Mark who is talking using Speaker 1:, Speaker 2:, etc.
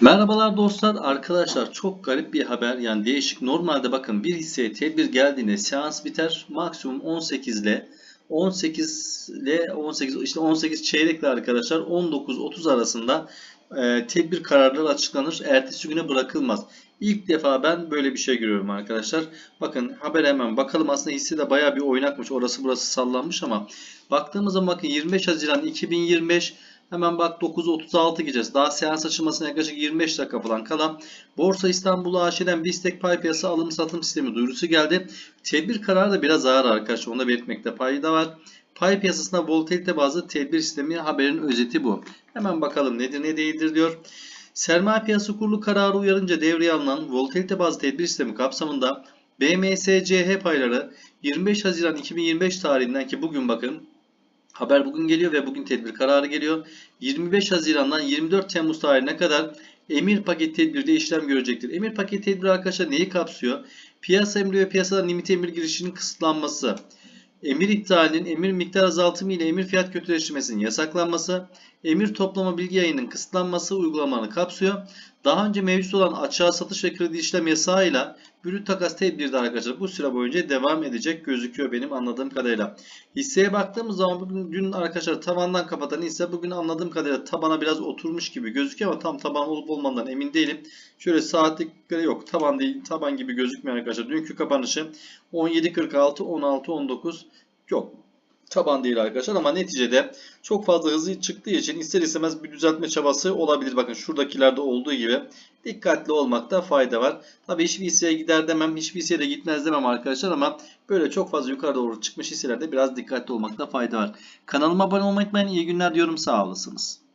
Speaker 1: Merhabalar dostlar. Arkadaşlar çok garip bir haber. Yani değişik. Normalde bakın bir hisseye tedbir geldiğinde seans biter. Maksimum 18 ile 18 ile 18 işte 18 çeyrekle arkadaşlar 19-30 arasında e, tedbir kararları açıklanır. Ertesi güne bırakılmaz. İlk defa ben böyle bir şey görüyorum arkadaşlar. Bakın haber hemen bakalım aslında hisse de baya bir oynakmış. Orası burası sallanmış ama baktığımız zaman bakın 25 Haziran 2025 Hemen bak 9.36 gideceğiz. Daha seans açılmasına yaklaşık 25 dakika falan kala Borsa İstanbul AŞ'den BISTEK pay piyasa alım satım sistemi duyurusu geldi. Tedbir kararı da biraz ağır arkadaşlar. Onu da belirtmekte fayda var. Pay piyasasında volatilite bazlı tedbir sistemi haberin özeti bu. Hemen bakalım nedir ne değildir diyor. Sermaye piyasası kurulu kararı uyarınca devreye alınan volatilite bazlı tedbir sistemi kapsamında BMSCH payları 25 Haziran 2025 tarihinden ki bugün bakın Haber bugün geliyor ve bugün tedbir kararı geliyor. 25 Haziran'dan 24 Temmuz tarihine kadar emir paket tedbirde işlem görecektir. Emir paket tedbiri arkadaşlar neyi kapsıyor? Piyasa emri ve piyasadan limit emir girişinin kısıtlanması, emir iptalinin emir miktar azaltımı ile emir fiyat kötüleştirmesinin yasaklanması, emir toplama bilgi yayının kısıtlanması uygulamalarını kapsıyor. Daha önce mevcut olan açığa satış ve kredi işlem yasağıyla brüt takas tedbiri de arkadaşlar bu süre boyunca devam edecek gözüküyor benim anladığım kadarıyla. Hisseye baktığımız zaman bugün dün arkadaşlar tavandan kapatan hisse bugün anladığım kadarıyla tabana biraz oturmuş gibi gözüküyor ama tam taban olup olmadığından emin değilim. Şöyle saatlikleri yok taban değil taban gibi gözükmüyor arkadaşlar. Dünkü kapanışı 17.46 16 19 yok taban değil arkadaşlar ama neticede çok fazla hızlı çıktığı için ister istemez bir düzeltme çabası olabilir. Bakın şuradakilerde olduğu gibi dikkatli olmakta fayda var. Tabii hiçbir hisseye gider demem, hiçbir hisseye de gitmez demem arkadaşlar ama böyle çok fazla yukarı doğru çıkmış hisselerde biraz dikkatli olmakta fayda var. Kanalıma abone olmayı unutmayın. İyi günler diyorum. Sağ olasınız.